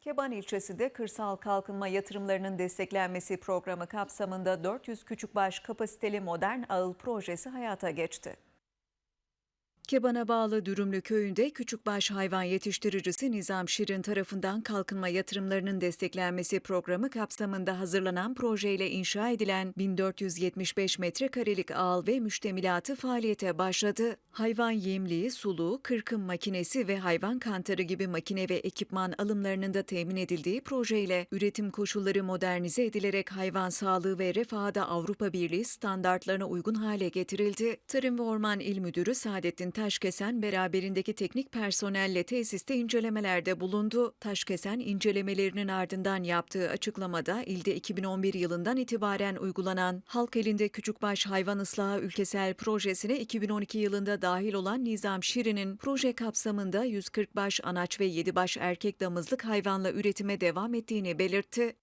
Keban ilçesinde kırsal kalkınma yatırımlarının desteklenmesi programı kapsamında 400 küçükbaş kapasiteli modern ağıl projesi hayata geçti. Keban'a bağlı Dürümlü köyünde küçükbaş hayvan yetiştiricisi Nizam Şirin tarafından kalkınma yatırımlarının desteklenmesi programı kapsamında hazırlanan projeyle inşa edilen 1475 metrekarelik ağıl ve müştemilatı faaliyete başladı. Hayvan yemliği, suluğu, kırkım makinesi ve hayvan kantarı gibi makine ve ekipman alımlarının da temin edildiği projeyle üretim koşulları modernize edilerek hayvan sağlığı ve refahı da Avrupa Birliği standartlarına uygun hale getirildi. Tarım ve Orman İl Müdürü Saadettin Taşkesen beraberindeki teknik personelle tesiste incelemelerde bulundu. Taşkesen incelemelerinin ardından yaptığı açıklamada ilde 2011 yılından itibaren uygulanan Halk Elinde Küçükbaş Hayvan Islahı Ülkesel Projesi'ne 2012 yılında dahil olan Nizam Şirin'in proje kapsamında 140 baş anaç ve 7 baş erkek damızlık hayvanla üretime devam ettiğini belirtti.